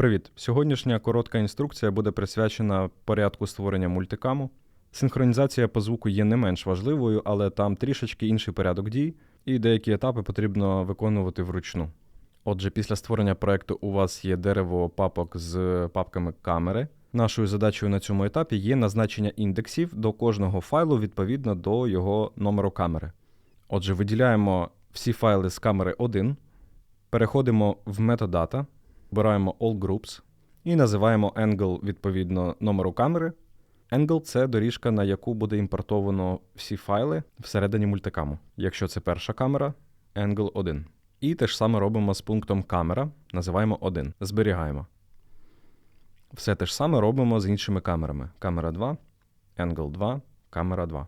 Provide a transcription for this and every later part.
Привіт! Сьогоднішня коротка інструкція буде присвячена порядку створення мультикаму. Синхронізація по звуку є не менш важливою, але там трішечки інший порядок дій, і деякі етапи потрібно виконувати вручну. Отже, після створення проекту у вас є дерево папок з папками камери. Нашою задачею на цьому етапі є назначення індексів до кожного файлу відповідно до його номеру камери. Отже, виділяємо всі файли з камери 1, переходимо в метадата, обираємо All Groups і називаємо angle відповідно номеру камери. Angle – це доріжка, на яку буде імпортовано всі файли всередині мультикаму. Якщо це перша камера, angle 1. І те ж саме робимо з пунктом камера, називаємо 1. Зберігаємо. Все те ж саме робимо з іншими камерами. Камера 2, angle 2, камера 2.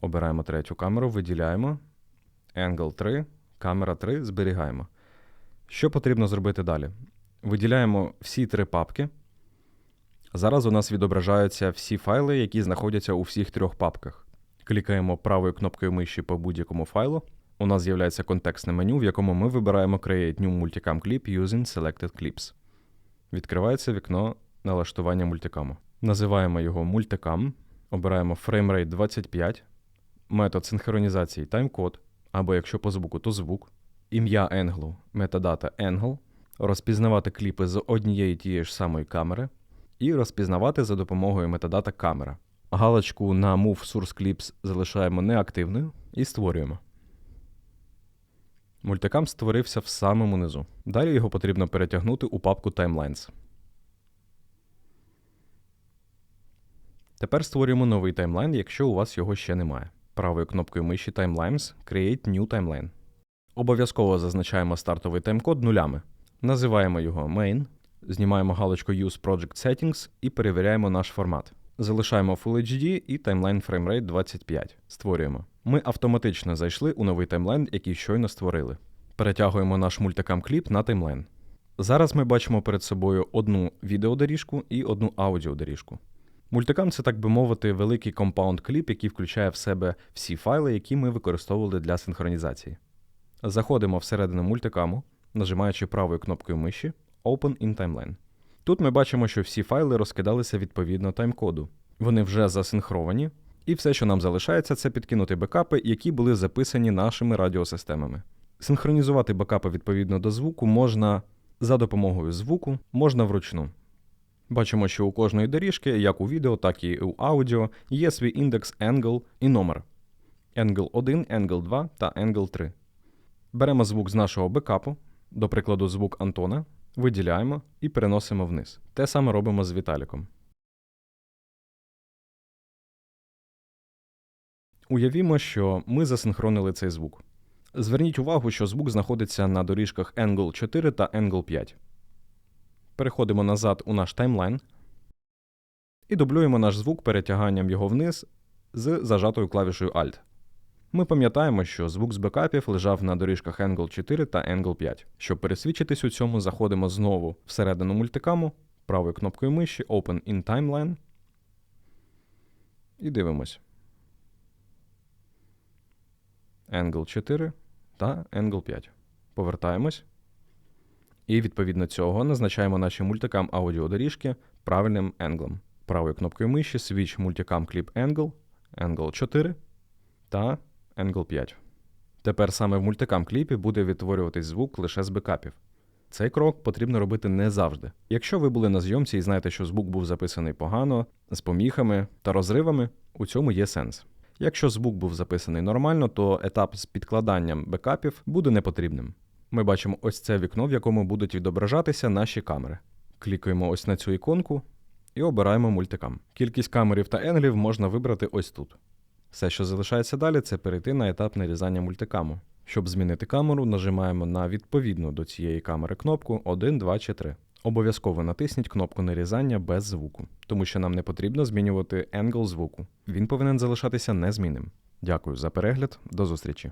Обираємо третю камеру, виділяємо. Angle 3, камера 3, зберігаємо. Що потрібно зробити далі? Виділяємо всі три папки. Зараз у нас відображаються всі файли, які знаходяться у всіх трьох папках. Клікаємо правою кнопкою миші по будь-якому файлу. У нас з'являється контекстне меню, в якому ми вибираємо Create New Multicam Clip using Selected Clips. Відкривається вікно налаштування мультикаму. Називаємо його мультикам, обираємо FrameRate 25, метод синхронізації таймкод, або якщо по звуку, то звук, ім'я енглу, метадата angle, розпізнавати кліпи з однієї тієї ж самої камери і розпізнавати за допомогою метадата камера. Галочку на Move Source Clips залишаємо неактивною і створюємо. Мультикам створився в самому низу. Далі його потрібно перетягнути у папку Timelines. Тепер створюємо новий таймлайн, якщо у вас його ще немає. Правою кнопкою миші Timelines Create New Timeline. Обов'язково зазначаємо стартовий таймкод нулями. Називаємо його main, знімаємо галочку Use Project Settings і перевіряємо наш формат. Залишаємо Full HD і Timeline FrameRate 25. Створюємо. Ми автоматично зайшли у новий таймлайн, який щойно створили. Перетягуємо наш мультикам кліп на таймлайн. Зараз ми бачимо перед собою одну відеодоріжку і одну аудіодоріжку. Мультикам це, так би мовити, великий компаунд кліп, який включає в себе всі файли, які ми використовували для синхронізації. Заходимо всередину мультикаму, нажимаючи правою кнопкою миші Open in Timeline. Тут ми бачимо, що всі файли розкидалися відповідно таймкоду. Вони вже засинхровані, і все, що нам залишається, це підкинути бекапи, які були записані нашими радіосистемами. Синхронізувати бекапи відповідно до звуку можна за допомогою звуку, можна вручну. Бачимо, що у кожної доріжки, як у відео, так і у аудіо, є свій індекс Angle і номер. Angle 1, Angle 2 та Angle 3. Беремо звук з нашого бекапу, до прикладу, звук Антона, виділяємо і переносимо вниз. Те саме робимо з Віталіком. Уявімо, що ми засинхронили цей звук. Зверніть увагу, що звук знаходиться на доріжках Angle 4 та Angle 5. Переходимо назад у наш таймлайн і дублюємо наш звук перетяганням його вниз з зажатою клавішою Alt. Ми пам'ятаємо, що звук з бекапів лежав на доріжках Angle 4 та Angle 5. Щоб пересвідчитись у цьому, заходимо знову всередину мультикаму правою кнопкою миші Open in Timeline. І дивимось. Angle 4 та Angle 5. Повертаємось. І відповідно цього назначаємо наші мультикам аудіодоріжки правильним енглом. Правою кнопкою миші Switch Multicam Clip Angle, Angle 4 та Angle 5. Тепер саме в мультикам кліпі буде відтворюватись звук лише з бекапів. Цей крок потрібно робити не завжди. Якщо ви були на зйомці і знаєте, що звук був записаний погано, з поміхами та розривами, у цьому є сенс. Якщо звук був записаний нормально, то етап з підкладанням бекапів буде непотрібним. Ми бачимо ось це вікно, в якому будуть відображатися наші камери. Клікаємо ось на цю іконку і обираємо мультикам. Кількість камерів та енглів можна вибрати ось тут. Все, що залишається далі, це перейти на етап нарізання мультикаму. Щоб змінити камеру, нажимаємо на відповідну до цієї камери кнопку 1, 2 чи 3. Обов'язково натисніть кнопку нарізання без звуку, тому що нам не потрібно змінювати енгл звуку. Він повинен залишатися незмінним. Дякую за перегляд, до зустрічі!